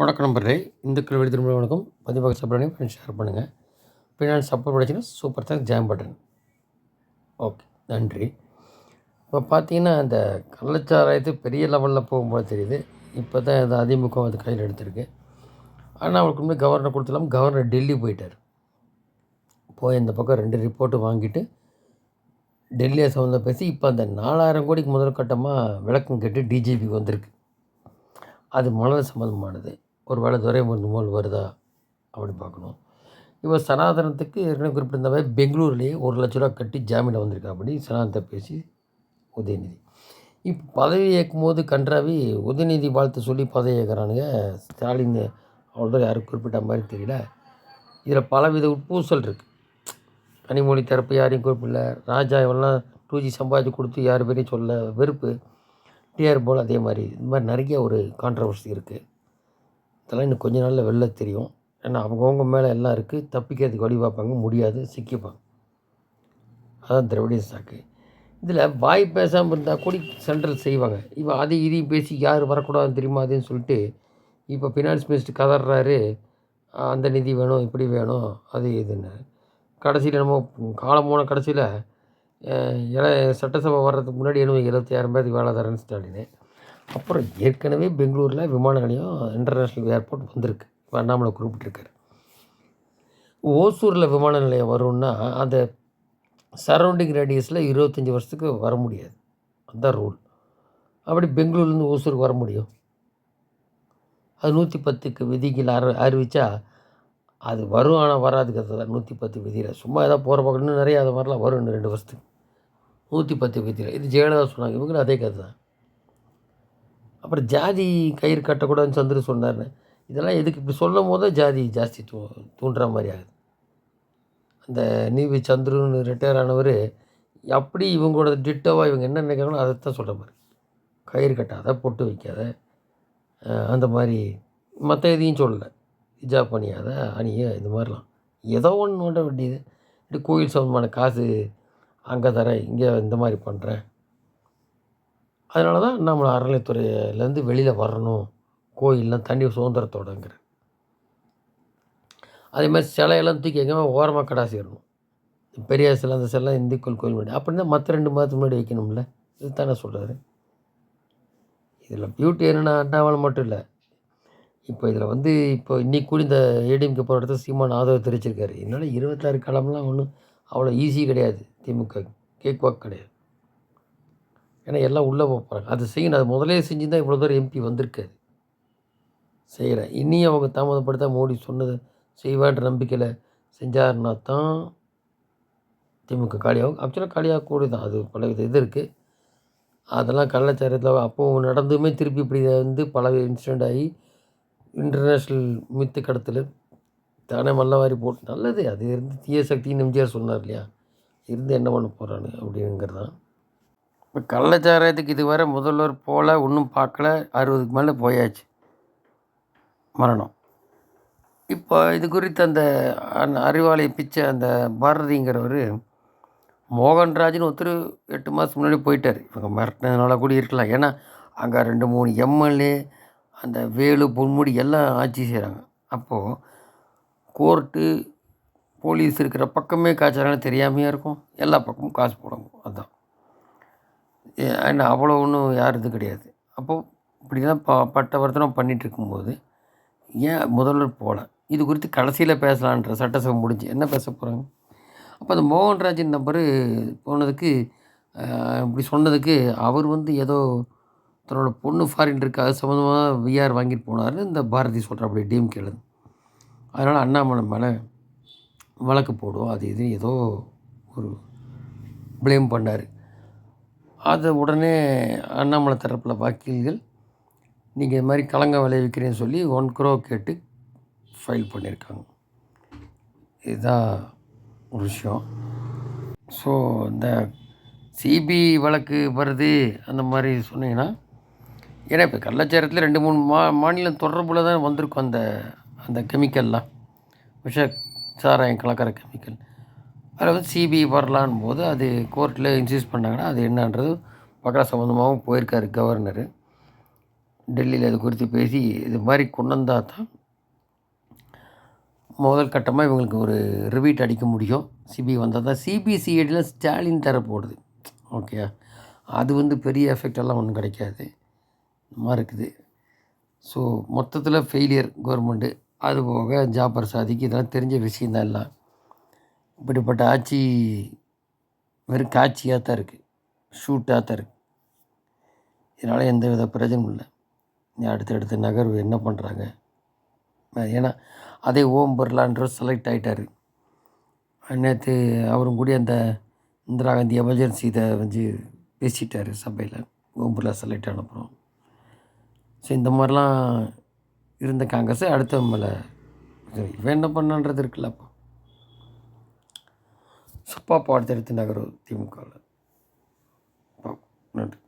வணக்கம் நம்பரே இந்துக்கள் வெளி திரும்ப வணக்கம். பதிவாக சப்போர்ட் ஃப்ரெண்ட்ஸ் ஷேர் பண்ணுங்கள் ஃபினான்ஸ் சப்போர்ட் படிச்சுன்னா சூப்பர் தான் ஜாம் பட்டன் ஓகே நன்றி. இப்போ பார்த்தீங்கன்னா அந்த கள்ளச்சாராயத்து பெரிய லெவலில் போகும்போது தெரியுது. இப்போ தான் அது அதிமுக அது கையில் எடுத்திருக்கு. ஆனால் அவருக்கு முன்னாடி கவர்னர் கொடுத்துலாம் கவர்னர் டெல்லி போயிட்டார். போய் இந்த பக்கம் ரெண்டு ரிப்போர்ட்டு வாங்கிட்டு டெல்லியை சம்மந்தம் பேசி இப்போ அந்த நாலாயிரம் கோடிக்கு முதல் கட்டமாக விளக்கம் கேட்டு டிஜிபி வந்திருக்கு. அது மனது சம்மந்தமானது. ஒரு வேளை துரைமுருகன் போல் வருதா அப்படி பார்க்கணும். இவர் சனாதனத்துக்கு ஏற்கனவே குறிப்பிட்டிருந்த மாதிரி பெங்களூர்லேயே ஒரு லட்ச ரூபா கட்டி ஜாமீனில் வந்திருக்கா அப்படி சனாதனத்தை பேசி உதயநிதி. இப்போ பதவி ஏற்கும் போது கன்றாவி உதயநிதி வாழ்த்து சொல்லி பதவி ஏற்கிறானுங்க. ஸ்டாலின் அவ்வளோ யாரும் குறிப்பிட்ட மாதிரி தெரியல. இதில் பலவித உட்பூசல் இருக்குது கனிமொழி தரப்பு யாரையும் குறிப்பிடல. ராஜா இவெல்லாம் டூ ஜி சம்பாதிச்சு கொடுத்து யார் பேரையும் சொல்ல வெறுப்பு. டிஆர் போல் அதே மாதிரி. இந்த மாதிரி நிறைய ஒரு கான்ட்ரவர்சி இருக்குது இதெல்லாம் இன்னும் கொஞ்ச நாளில் வெளில தெரியும். ஏன்னா அவங்கவுங்க மேலே எல்லாம் இருக்குது தப்பிக்கிறதுக்கு வழி பார்ப்பாங்க. முடியாது. சிக்கிப்பாங்க. அதான் திராவிட சாக்கு. இதில் வாய் பேசாமல் இருந்தால் கூட சென்ட்ரல் செய்வாங்க. இப்போ அதை இதையும் பேசி யார் வரக்கூடாதுன்னு தெரியுமா அதுன்னு சொல்லிட்டு இப்போ ஃபினான்ஸ் மினிஸ்டர் கதறாரு அந்த நிதி வேணும் இப்படி வேணும். அது இதுன்னு. கடைசியில் நம்ம காலம் போன கடைசியில் இல சட்டசபை வர்றதுக்கு முன்னாடி என்ன இருபத்தாயிரம் பேருக்கு வேலை தரேன்னு ஸ்டாலின் அப்புறம் ஏற்கனவே பெங்களூரில் விமான நிலையம் இன்டர்நேஷ்னல் ஏர்போர்ட் வந்திருக்கு. இப்போ அண்ணாமலை குறிப்பிட்டிருக்காரு. ஓசூரில் விமான நிலையம் வரும்னா அந்த சரௌண்டிங் ரேடியஸில் இருபத்தஞ்சி வருஷத்துக்கு வர முடியாது. அதுதான் ரூல் அப்படி பெங்களூர்லேருந்து ஓசூருக்கு வர முடியும். அது நூற்றி பத்துக்கு விதிகள் அறி அறிவித்தா அது வரும் ஆனால் வராது தான் நூற்றி பத்து விதியில். சும்மா ஏதாவது போகிற பக்கம் இன்னும் நிறையா அது மாதிரிலாம் வரும் இன்னும் ரெண்டு வருஷத்துக்கு. நூற்றி பத்து விதியில். இது ஜெயலலிதா சொன்னாங்க. இவங்களும் அதே கதை தான் அப்புறம் ஜாதி கயிறு கட்டக்கூடாதுன்னு சந்திர சொன்னார்னு. இதெல்லாம் எதுக்கு இப்படி சொல்லும் போது ஜாதி ஜாஸ்தி தூ தூண்டுற மாதிரி ஆகுது. அந்த நீவி சந்துருன்னு ரிட்டையர் ஆனவர் அப்படி இவங்களோட டிட்டோவாக இவங்க என்ன நினைக்கிறாங்களோ அதை தான் சொல்கிற மாதிரி. கயிறு கட்டாத பொட்டு வைக்காத அந்த மாதிரி மற்ற எதையும் சொல்லலை. இஜா பண்ணியாத அணிய இந்த மாதிரிலாம். ஏதோ ஒன்று நோண்ட வேண்டியது. இப்படி கோயில் சம்பந்தமான காசு அங்கே தரேன் இங்கே இந்த மாதிரி பண்ணுறேன் அதனால தான் நம்ம அறநிலைத்துறையிலேருந்து வெளியில் வரணும். கோயிலெலாம் தண்ணி சுதந்திரத்தோடங்கிற அதே மாதிரி சிலையெல்லாம் தூக்கி எங்கேயுமே ஓரமாக கடாசிடணும் பெரியார் சிலை அந்த சிலை இந்துக்கள் கோயில் முன்னாடி அப்படின்னா மற்ற ரெண்டு மாதத்துக்கு முன்னாடி வைக்கணும்ல? இது தானே சொல்கிறாரு இதில் பியூட்டி என்னென்னா அண்ணாமலை மட்டும் இல்லை. இப்போ இதில் வந்து இப்போ இன்றைக்கி கூட இந்த ஏடிஎம்கே போகிற இடத்துல சீமான் ஆதரவு தெரிவிச்சிருக்காரு. இதனால் இருபத்தாறு காலம்லாம் ஒன்றும் அவ்வளோ ஈஸி கிடையாது. திமுக கேக் வாக் கிடையாது. ஏன்னா எல்லாம் உள்ளே போகிறாங்க. அது செய்யணும். அது முதலே செஞ்சு தான் இவ்வளோ தூரம் எம்பி வந்திருக்காது. செய்கிறேன். இனியும் அவங்க தாமதப்படுத்தா மோடி சொன்னது செய்வான்ற நம்பிக்கையில் செஞ்சாருன்னா தான் திமுக காலியாகும் ஆக்சுவலாக காலியாக கூட தான். அது பல வித இது இருக்குது அதெல்லாம் கள்ளச்சாரத்தில் அப்போது நடந்துமே திருப்பி இப்படி வந்து பல இன்சிடெண்ட் ஆகி இன்டர்நேஷ்னல் மித்து கடத்தல் தானே மல்லவாரி போட்டு நல்லது. அது இருந்து தீய சக்தின்னு எம்ஜிஆர் சொன்னார் இல்லையா? இருந்து என்ன பண்ண போகிறான்னு அப்படிங்கிறது தான் இப்போ கள்ளச்சாராயத்துக்கு இதுவரை முதல்வர் போல ஒன்றும் பார்க்கல. அறுபதுக்கு மேலே போயாச்சு. மரணம். இப்போ இது குறித்து அந்த அந்த அறிவாலய பிச்சை அந்த பாரதிங்கிறவர் மோகன்ராஜ்னு ஒருத்தர் எட்டு மாதம் முன்னாடி போயிட்டார். இவங்க மிரட்டினதுனால கூட இருக்கலாம். ஏன்னா அங்கே ரெண்டு மூணு எம்எல்ஏ அந்த வேலு பொன்முடி எல்லாம் ஆட்சி செய்கிறாங்க அப்போது கோர்ட்டு போலீஸ் இருக்கிற பக்கமே காய்ச்சறாங்க தெரியாமையாக இருக்கும். எல்லா பக்கமும் காசு போடணும். அதுதான் ஏன்னா அவ்வளோ ஒன்றும் யார் இது கிடையாது. அப்போது இப்படி தான் ப பட்டவர்த்தனம் பண்ணிகிட்டு இருக்கும்போது ஏன் முதல்வர் போகல இது குறித்து கடைசியில் பேசலான்ற சட்டசபை முடிஞ்சு என்ன பேச போகிறாங்க அப்போ அந்த மோகன்ராஜின் நம்பரு போனதுக்கு இப்படி சொன்னதுக்கு அவர் வந்து ஏதோ தன்னோட பொண்ணு ஃபாரின் இருக்கு அது சம்மந்தமாக விஆர் வாங்கிட்டு போனார் இந்த பாரதி சொல்கிற அப்படி டீம் கேளுது அதனால் அண்ணாமலை மேலே வழக்கு போடுவோம் அது இது ஏதோ ஒரு ப்ளேம் பண்ணார். அதை உடனே அண்ணாமலை தரப்பில் வக்கீல்கள் நீங்கள் இது மாதிரி கலங்க விளைவிக்கிறேன்னு சொல்லி ஒன் க்ரோ கேட்டு ஃபைல் பண்ணியிருக்காங்க இதுதான் ஒரு விஷயம். ஸோ இந்த சிபி வழக்கு வருது அந்த மாதிரி சொன்னீங்கன்னா ஏன்னா இப்போ கள்ளச்சாரத்தில் ரெண்டு மூணு மா மாநிலம் தொடர்பில் தான் வந்திருக்கும் அந்த அந்த கெமிக்கல்லாம் விஷ சாராயம் கலக்கிற கெமிக்கல். அதாவது சிபிஐ வரலான் போது அது கோர்ட்டில் இன்சிஸ்ட் பண்ணாங்கன்னா அது என்னன்றது பக்கா சம்மந்தமாகவும் போயிருக்காரு கவர்னரு டெல்லியில் அது குறித்து பேசி இது மாதிரி கொண்டு வந்தால் தான் முதல் கட்டமாக இவங்களுக்கு ஒரு ரிவீட் அடிக்க முடியும். சிபிஐ வந்தால் தான் சிபிசிஐடியில் ஸ்டாலின் தர போடுது. ஓகே அது வந்து பெரிய எஃபெக்ட் எல்லாம் ஒன்றும் கிடைக்காது. இந்த மாதிரி இருக்குது. ஸோ மொத்தத்தில் ஃபெயிலியர் கவர்மெண்ட்டு அது போக ஜாபர் சாதிக்கு இதெல்லாம் தெரிஞ்ச விஷயந்தான் எல்லாம். இப்படிப்பட்ட ஆட்சி வெறும் காட்சியாக தான் இருக்குது. ஷூட்டாக தான் இருக்குது. இதனால் எந்த வித பிரச்சனையும் இல்லை. அடுத்தடுத்த நகர்வு என்ன பண்ணுறாங்க? ஏன்னா அதே ஓம் பிர்லான்ற செலக்ட் ஆகிட்டார் நேற்று அவரும் கூட அந்த இந்திரா காந்தி எமர்ஜென்சி இதை வந்து பேசிட்டார் சபையில். ஓம் பிர்லா செலக்ட் அனுப்புகிறோம் ஸோ இந்த மாதிரிலாம் இருந்த காங்கிரஸ் அடுத்த மேலே. இவன் என்ன பண்ணான்றது இருக்குல்ல அப்போ. சுப்பா அடுத்தடுத்து நகரும் திமுகவில். நன்றி.